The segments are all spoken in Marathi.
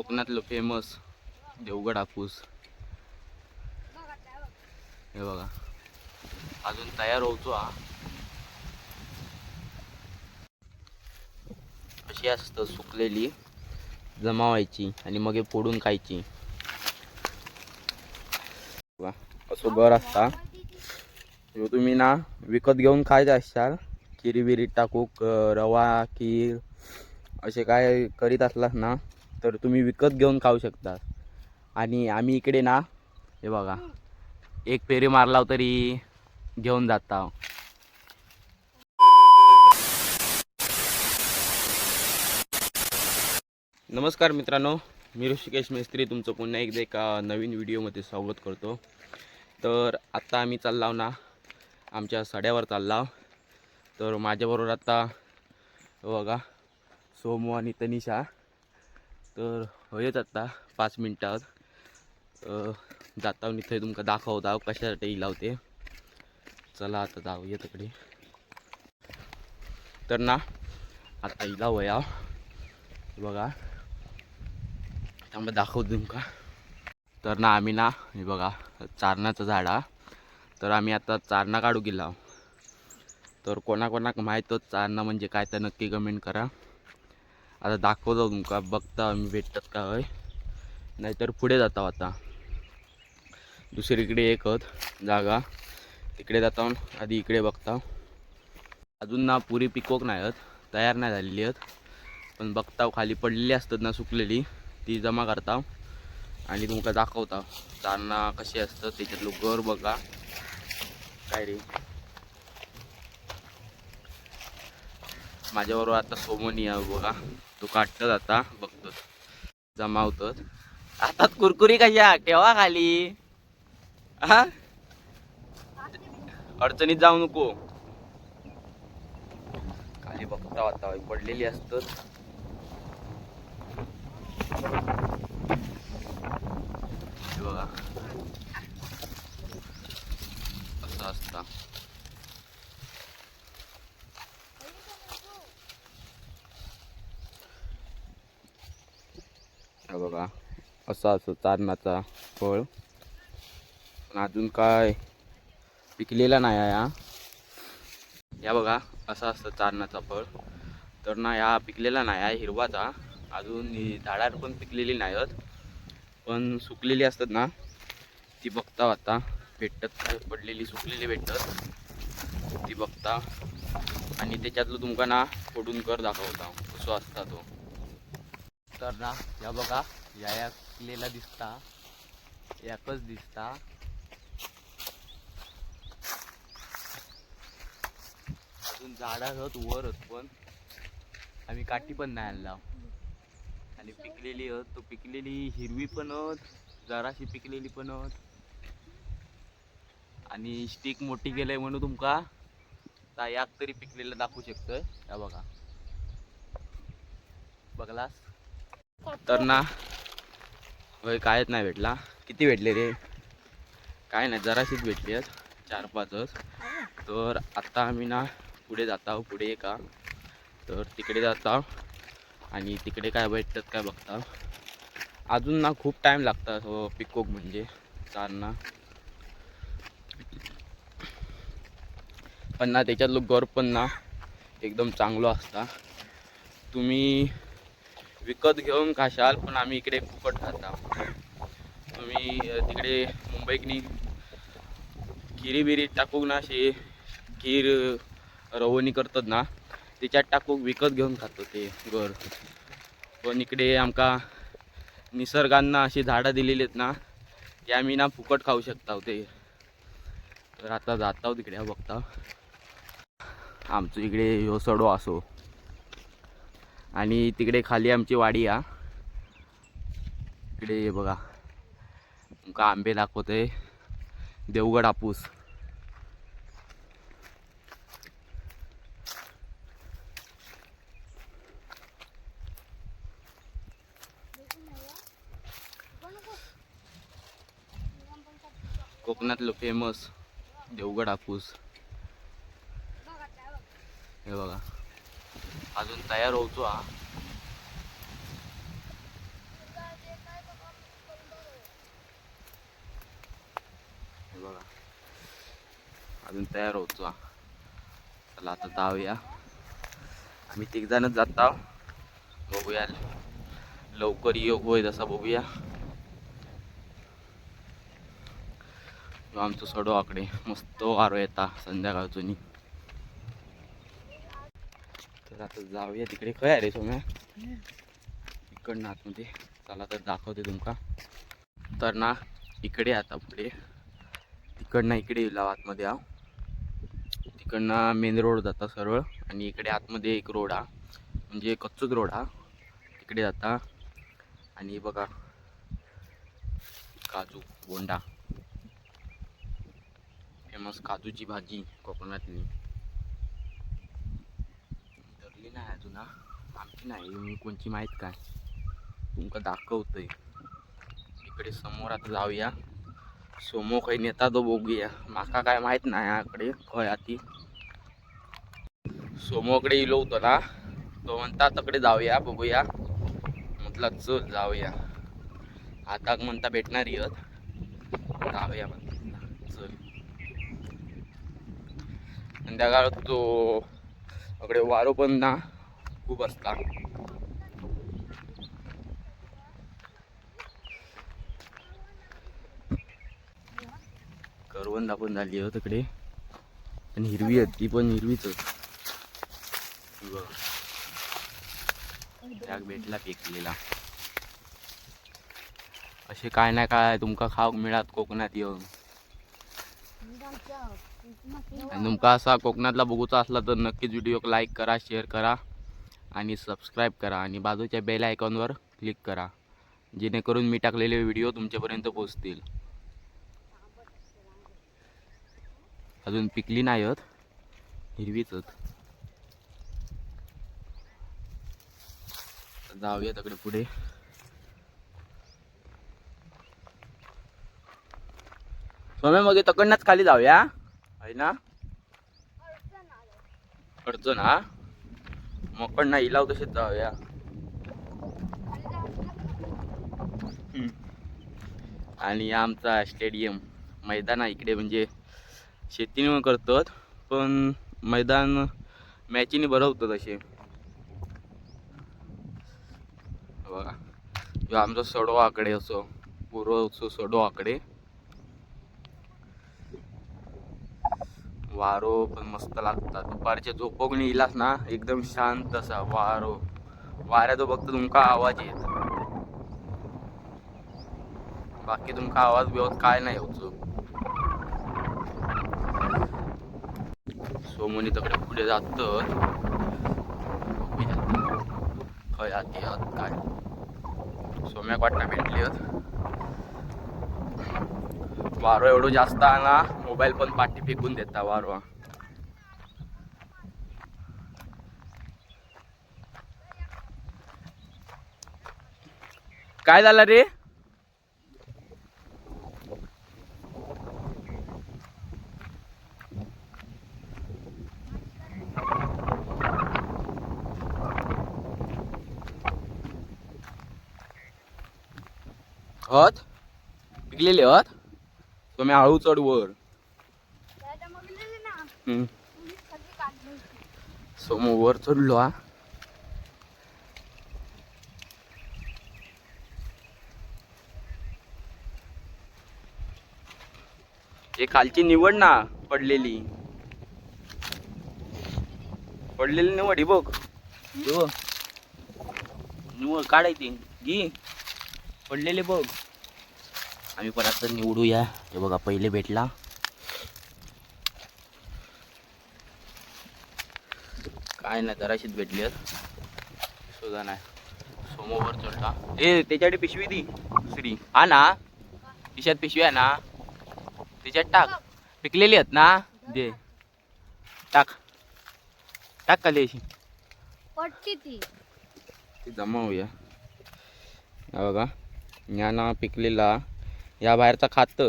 कोकणातलं फेमस देवगड हापूस. हे बघा. अजून तयार होतो हा. अशी असतं सुकलेली जमावायची आणि मग हे फोडून खायची. असं गर असता. तुम्ही ना विकत घेऊन खायचं असाल खिरी बिरी टाकू रवा खीर असे काय करीत असलास ना तर तुम्ही विकत घेऊन खाऊ शकता. आणि आम्ही इकडे ना हे बघा एक फेरी मारलाव हो तरी घेऊन जाता. नमस्कार मित्रांनो मी ऋषिकेश मेस्त्री तुमचं पुन्हा एकदा एका नवीन व्हिडिओमध्ये स्वागत करतो. तर आत्ता आम्ही चाललाव हो ना आमच्या सड्यावर चाललाव हो. तर माझ्याबरोबर आता बघा सोमू आणि तनिषा. तर येत आता पाच मिनटात. जाता इथे तुमका दाखवता कशासाठी लावते चला आता जाऊया तिकडे तर ना आता इला वया बघा. त्यामुळे दाखवतो तुमका. तर ना आम्ही ना हे बघा चारणाचं झाड तर आम्ही आता चारणा काढू गेला तर कोणाकोणाक माहीतच चारणा म्हणजे काय तर नक्की कमेंट करा. आता दाखवतो तुमका बघता मी भेटतात का होय. नाहीतर पुढे जाता आता. दुसरीकडे एकच जागा. तिकडे जाता आधी इकडे बघता अजून ना पुरी पिकोक नाही आहेत तयार नाही झालेली आहेत पण बघता खाली पडलेली असतात ना सुकलेली ती जमा करता आणि तुमका दाखवता चारणा कशी असतं त्याच्यातलं घर बघा. काय रे? माझ्याबरोबर आता सोमोनी आहे बघा. तो काढतात आता बघतो जमावतात आता कुरकुरी कशा ठेवा खाली. हा? अडचणीत जाऊ नको. खाली बघता आता पडलेली असतात बघा. असं असतं. हे बघा असं असो चारणाचा फळ. पण अजून काय पिकलेला नाही आहे हा या. बघा असं असतं चारणाचा फळ. तर ना या पिकलेला नाही आहे हिरवाचा. अजून ही झाडावर पण पिकलेली नाही आहेत. पण सुकलेली असतात ना ती बघता आता. भेटतात काय पडलेली सुकलेली भेटतात. ती बघता. आणि त्याच्यातलं तुमका ना फोडून कर दाखवता. कसं असता तो. तर ना या बघा या या दिसता. याकच दिसता. अजून झाडा आहेत वर होत पण. आम्ही काठी पण नाही आणला. आणि पिकलेली आहेत तो पिकलेली हिरवी पण होत जराशी पिकलेली पण होत आणि स्टिक मोठी गेलंय म्हणून तुमका ता याक तरी पिकलेलं दाखवू शकतोय. या बघा. बघलास? तर ना होय कायच नाही भेटला. किती भेटले रे? काय नाही जराशीच भेटली आहेत चार पाचच तर आत्ता आम्ही ना पुढे जाता पुढे एका तर तिकडे जाता आणि तिकडे काय भेटतात काय बघता. अजून ना खूप टाईम लागतात हो पिकोक म्हणजे चारणा पण ना त्याच्यातलं गर पण ना एकदम चांगलं असता. तुम्ही विकत घेऊन खाशाल पण आम्ही इकडे फुकट खाता. तुम्ही तिकडे मुंबईकनी खिरी बिरी टाकूक ना अशी खीर रवणी करतात ना त्याच्यात टाकूक विकत घेऊन खातो ते घर. पण इकडे आमका निसर्गांना अशी झाडं दिलेली आहेत ना ते आम्ही ना फुकट खाऊ शकता हो ते. तर आता जाता तिकडे हा बघता. आमचं इकडे ह्यो सडो असो आणि तिकडे खाली आमची वाडी हा इकडे बघा. तुमका आंबे दाखवते. देवगड हापूस. कोकणातलं फेमस देवगड हापूस. हे बघा. अजून तयार होतो हा. बघा. अजून तयार होतो हा. चला आता जाऊया आम्ही तिघ जणच जात बघूया लवकर योग होय तसा बघूया. आमचं सडो आकडे मस्त वारो येता संध्याकाळचो तर आता जाऊया तिकडे. खय रे सोम्या? इकडनं आतमध्ये. चला तर दाखवते तुमका. तर ना इकडे आता पुढे. तिकडनं इकडे येईल आतमध्ये हा. तिकडनं मेन रोड जाता सरळ आणि इकडे आतमध्ये एक रोड हा. म्हणजे कच्चूच रोड हा. तिकडे जाता. आणि बघा. काजू बोंडा. फेमस काजूची भाजी कोकणातली आमची नाही अजून आमची नाही मी कोणची माहीत काय? तुमका दाखवतोय. इकडे समोर आता जाऊया. सोमो खंय नेता तो बघूया. माका काय माहीत नाही याकडे खय आती. सोमोकडे इलो होतो ना तो म्हणता तकडे जाऊया बघूया. म्हटलं चल जाऊया. आता म्हणता भेटणार येत जाऊया म्हणता चल. संध्याकाळ तो अकडे वारो पण ना खूप असता. करवंदा पण झाली हो तिकडे आणि हिरवी आहेत ती पण हिरवीच त्याग भेटला पिकलेला असे काय नाही काय तुमका खाऊक मिळात कोकणात येऊन. आणि तुमका असा कोकणातला बघूचा असला तर नक्कीच व्हिडिओ लाईक करा शेअर करा आणि सबस्क्राईब करा आणि बाजूच्या बेल आयकॉनवर क्लिक करा जेणेकरून मी टाकलेले व्हिडिओ तुमच्यापर्यंत पोहोचतील. अजून पिकली नाही आहेत हिरवीच जाऊया तिकडे पुढे. स्वामी मग तकडनंच खाली जाऊया. आहे ना? अडचण हा? मग पण नाही लाव तसेच जाऊया. आणि आमचा स्टेडियम मैदान आहे इकडे म्हणजे शेतीने करतात पण मैदान मॅचीने भरवतात असे. बघा. आमचा सडो आकडे असो पूर्व सडो आकडे. वारो पण मस्त लागतात. दुपारच्या झोपोगणी इलास ना एकदम शांत असा वारो. वाऱ्याचो फक्त तुमका आवाज येत. बाकी तुमका आवाज बिवाज काय नाही होतो सोमोनी तकडे पुढे जात खय आती आत काय. सोम्याक वाटणं भेटली वारो एवढं जास्त आहे ना मोबाईल पण पाठी फेकून देता वारवा काय झालं रे? हत पिकलेले हत तुम्ही हळू चढ वर. समोर वर चढलो हा. हे खालची निवड ना पडलेली. पडलेली निवड ही बघ. निवड काढायची घी. पडलेले बघ. आम्ही परत तर निवडूया. हे बघा पहिले भेटला. काय नाही जराशीच भेटली सुद्धा नाही सोमोवर चढला. ए त्याच्याकडे पिशवी दी दुसरी. हा ना? तिच्यात पिशवी आहे ना? तिच्यात टाक. पिकलेली आहेत ना? दे. टाक. टाक खाली अशी. पटची ती. ती जमा होऊया. बघा. या ना पिकलेला. या बाहेरचा खातत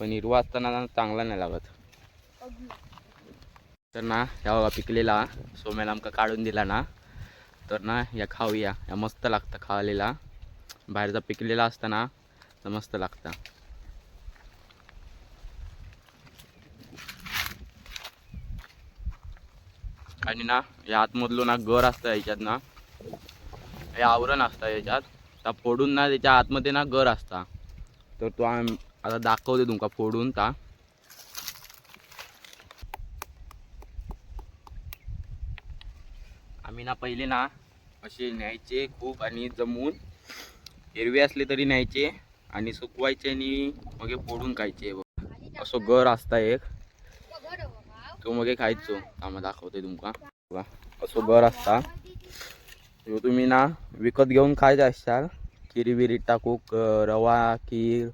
पण हिरवा असताना चांगला नाही लागत. तर ना ह्या बघा पिकलेला. सोम्याला आमका काढून दिला ना. तर ना या खाऊया. या मस्त लागतं खावलेला बाहेरचा पिकलेला असता ना तर मस्त लागतं. आणि ना या आतमधलो ना घर असतं याच्यात ना. हे आवरण असतं याच्यात त्या फोडून ना त्याच्या आतमध्ये ना घर असता. तर तो आता दाखवते तुमका फोडून ता. आम्ही ना पहिले ना असे न्यायचे खूप आणि जमवून हिरवे असले तरी न्यायचे आणि सुकवायचे आणि मग फोडून खायचे. बघ असं घर असता एक. तो मग खायचो. आम्हाला दाखवते तुमका. बघा असं घर असता. तो तुम्ही ना विकत घेऊन खायचं असाल खिरी बिरी टाकू रवा खीर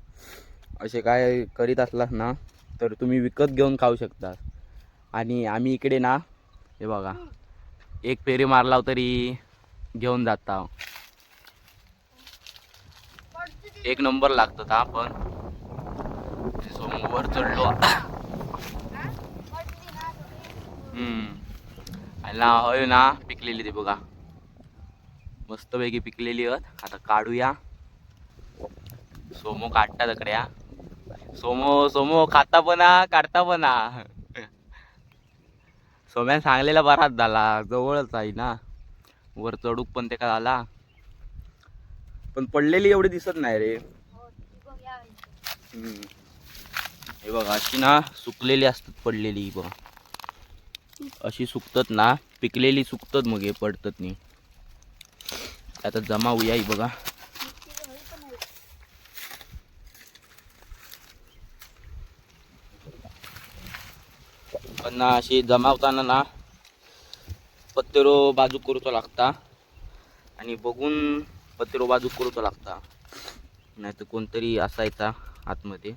असे काय करीत असलास ना तर तुम्ही विकत घेऊन खाऊ शकता. आणि आम्ही इकडे ना हे बघा एक फेरी मारला तरी घेऊन जाता. एक नंबर लागतो हा पण. समोर चढलो. आणि ना हय ना पिकलेली ती बघा. मस्तपैकी पिकलेली आहेत. आता काढूया. सोमो काढता तकड्या सोमो सोमो खाता पण काढता पण सोम्यान सांगलेला बराच झाला. जवळच आहे ना. वर चढूक पण ते का झाला. पण पडलेली एवढी दिसत नाही रे. हे बघा अशी ना सुकलेली असतात पडलेली बघ. बघा अशी सुकतात ना पिकलेली सुकतात मग हे पडतात नाही आता जमा होऊया ही बघा. पण ना अशी जमावताना ना पत्तेरो बाजू करूचो लागता. आणि बघून पत्तेरो बाजू करूचो लागता. नाही तर कोणतरी असायचा आतमध्ये.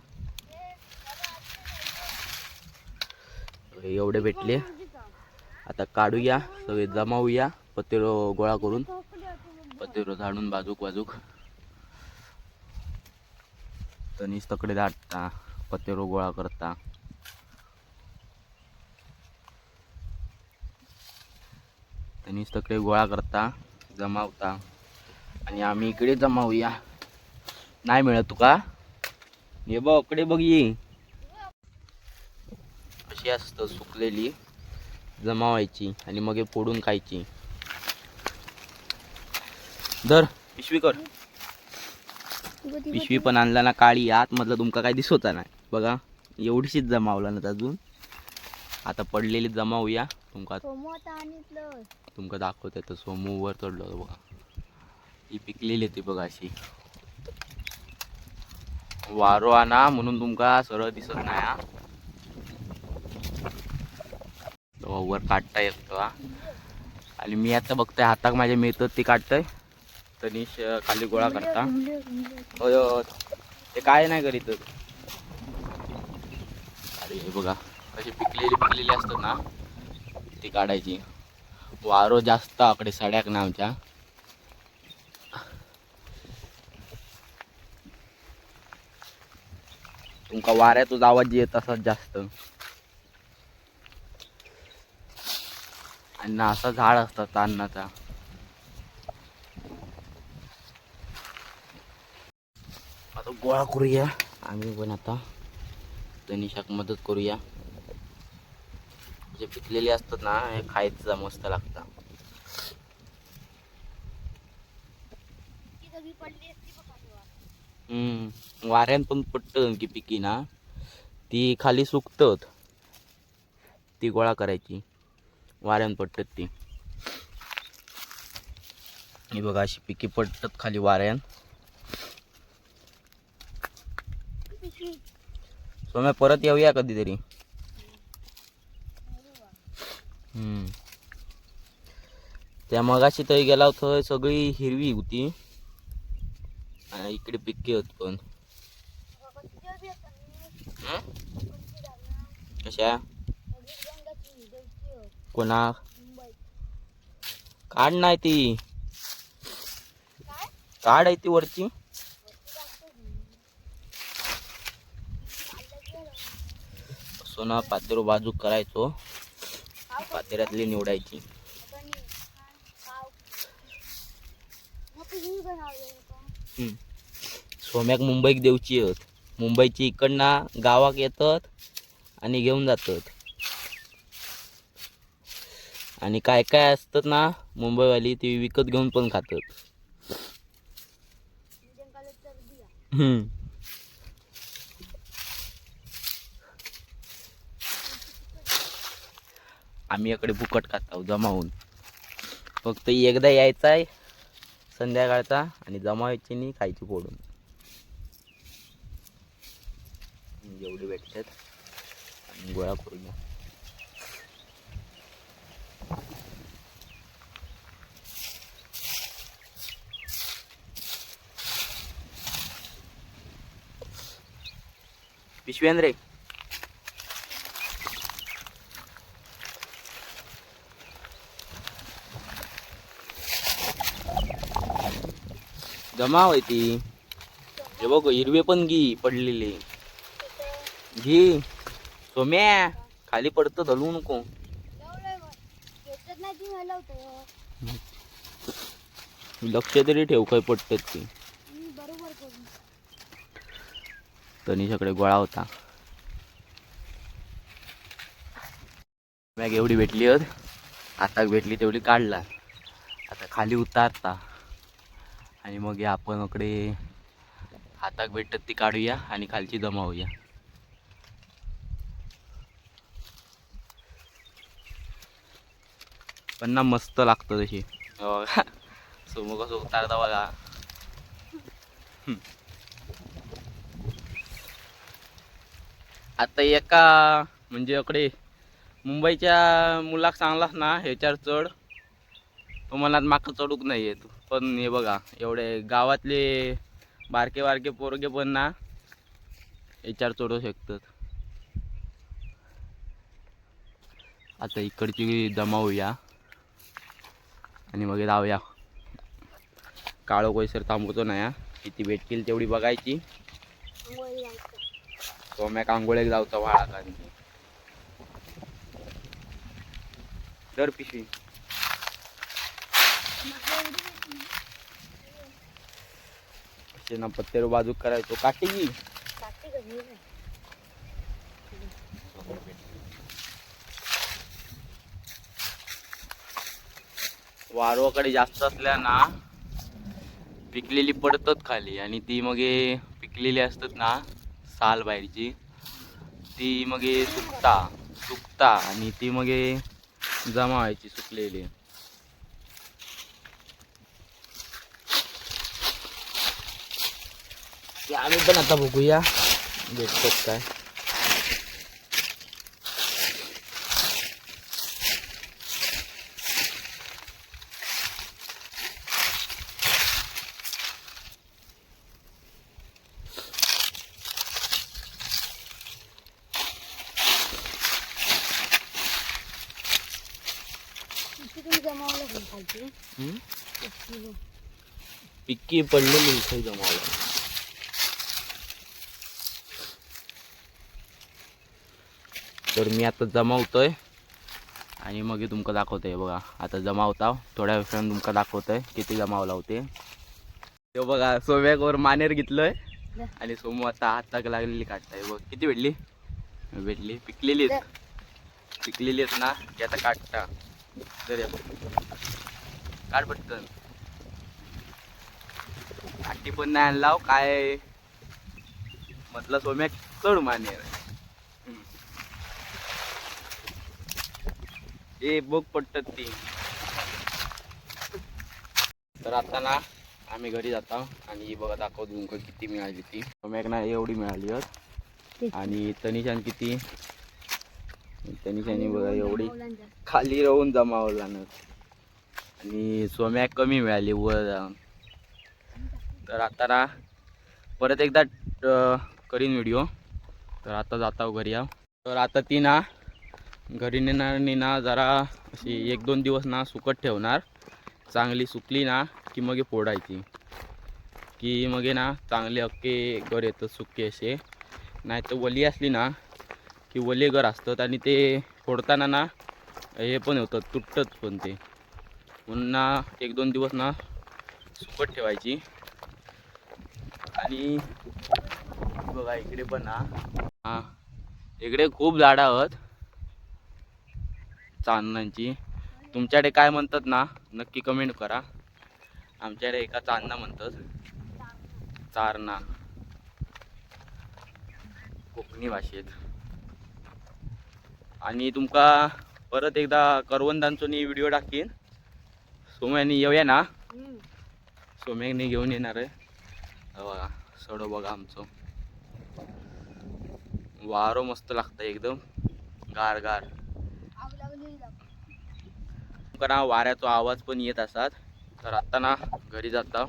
एवढे भेटले. आता काढूया सगळे जमावूया पत्तेरो गोळा करून. पत्तेरो झाडून बाजूक बाजूक. तनीस तकडे दाटता पत्तेरो गोळा करता. आणि तकडे गोळा करता जमावता. आणि आम्ही इकडे जमावूया. नाही मिळत तुका? हे बघ इकडे बघ ये. अशी असतं सुकलेली जमावायची आणि मग हे फोडून खायची. दर पिशवी कर. पिशवी पण आणला ना काळी आतमधलं तुमका काय दिसत नाही. बघा एवढीशीच जमावला ना अजून. आता पडलेली जमावूया. तुमका तुमका दाखवते तर सोमूवर चढलो होतो बघा. ही पिकलेली होती बघा अशी. वारो आणा म्हणून तुमका सरळ दिसत नाही हा. तो वर काढता येतो हा. आणि मी आता बघतोय हाताक माझ्या मिळतात ते काढतोय. तनिष खाली गोळा करता. होय. ते काय नाही करीत. अरे हे बघा. कशी पिकलेली पिकलेली असतात ना. ती काढायची. वारो जास्त आकडे सड्याक ना आमच्या. तुमका वाऱ्यातूच आवाज येत असत जास्त. आणि ना असं झाड असतात तान्नाचा आता गोळा करूया. आम्ही पण आता तनिशाक मदत करूया. जे पिकलेले असतात ना हे खायचं मस्त लागतं. हम्म वाऱ्यान पण पडतं की पिकी ना. ती खाली सुकतात. ती गोळा करायची. वाऱ्यान पडतात ती. ही बघा अशी पिकी पडतात खाली वाऱ्यान. सोम्या परत येऊया कधीतरी हम्म. त्या मगाशी थंय गेला थंय सगळी हिरवी होती. आणि इकडे पिक्के होत पण. कशा? कोणा काढ नाही ती. काढ आहे ती वरची. सोना पातेरो बाजू करायचो. पातेऱ्यातली निवडायची. सोम्याक मुंबईक देवची आहेत मुंबईची इकडनं गावाक येतात आणि घेऊन जातात. आणि काय काय असतात ना मुंबईवाली ती विकत घेऊन पण खातात. आम्ही इकडे फुकट खातो जमा होऊन. फक्त एकदा यायचा आहे संध्याकाळचा आणि जमावायची नाही खायची फोडून. एवढे भेटतात. आणि गोळा करून घ्या पिशव्यान रे. जमा आहे ती. हे बघ हिरवे पण घी पडलेले. घी. सोम्या खाली पडतं धलवू नको. लक्ष तरी ठेव काय पडतात ती. तनिषाकडे गोळा होता. मॅग एवढी भेटली होत. आता भेटली तेवढी काढला. आता खाली उतारता. आणि मग आपण इकडे हाताक भेटतात ती काढूया आणि खालची जमावूया पण ना मस्त लागतं तशी. हो सोमो कसं उतारता बघा. आता एका म्हणजे इकडे मुंबईच्या मुलाक सांगलास ना ह्याच्यावर चढ. तो मनात माका चढूक नाही तू. पण हे बघा एवढे गावातले बारके बारके पोरगे पण ना याच्यावर चढू शकतात. आता इकडची जमा होऊया आणि मग जाऊया. काळो कोयसर थांबवतो ना या. किती भेटतील तेवढी बघायची. आंघोळी जायचं सोम्याक जाऊचा वाळा कारण दर पिशवी. ना पत्तेर बाजूक करायचो. काठी की टाकते का घे वारवाकडे जास्त असल्या ना पिकलेली पडतात खाली आणि ती मग हे पिकलेली असतात ना साल बाहेरची. ती मग हे सुकता सुकता आणि ती मग हे जमा व्हायची सुकलेली. ते आम्ही पण आता बघूया. भेटतात काय? पिक्की पडलेली इथे जमावलं. तर मी आता जमावतोय. आणि मग हे तुमका दाखवतोय बघा. आता जमावता थोड्या वेळानं तुमका दाखवतोय किती जमावला होते. ते बघा सोम्यावर मानेर घेतलंय. आणि सोमू आता हाताक लागलेली काढताय बघ. किती भेटली? भेटली. पिकलेली आहेत. पिकलेली आहेत ना की आता काढता. तर काढ पटकन. आटी पण नाही आणला काय? म्हटलं सोम्या चढ मानेर. ए बघ पडतात ती. तर आता ना आम्ही घरी जातो आणि ही बघा दाखवतो तुमका किती मिळाली ती. सोम्याक ना एवढी मिळाली आहेत आणि तनिशान किती? तनिशाने बघा एवढी. खाली राहून जमावला ना आणि सोम्या कमी मिळाली वर. जाऊन तर आता ना परत एकदा करीन व्हिडिओ तर आता जाता घरी या तर आता ती ना घरी नेणार नी ना जरा अशी एक दोन दिवस ना सुकत ठेवणार. चांगली सुकली ना की मग फोडायची. की मग ना चांगले अख्खे घर येतं सुके असे. नाही तर वली असली ना की वले घर असतात आणि ते फोडताना ना हे पण होतं तुटत पण ते. म्हणून ना एक दोन दिवस ना सुकट ठेवायची. आणि बघा इकडे पण ना हां इकडे खूप झाडं आहोत. चांदणांची तुमच्याकडे काय म्हणतात ना नक्की कमेंट करा. आमच्याकडे एका चांदणा म्हणतात. चारणा कोकणी भाषेत. आणि तुमका परत एकदा करवंदांचो नी व्हिडिओ टाकीन. सोम्यानी येऊया ना. सोम्याने घेऊन येणार आहे. बघा सडो बघा आमचं. वारो मस्त लागतं एकदम. गार गार. करा वाऱ्याचा आवाज पण येत असतात. तर आता ना घरी जाता.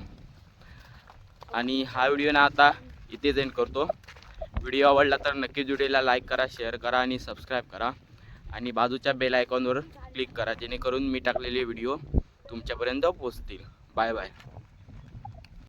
आणि हा व्हिडिओ ना आता इथेच एंड करतो. व्हिडिओ आवडला तर नक्कीच व्हिडिओला लाईक करा शेअर करा आणि सबस्क्राईब करा. आणि बाजूच्या बेल आयकॉनवर क्लिक करा जेणेकरून मी टाकलेले व्हिडिओ तुमच्यापर्यंत पोहोचतील. Bye bye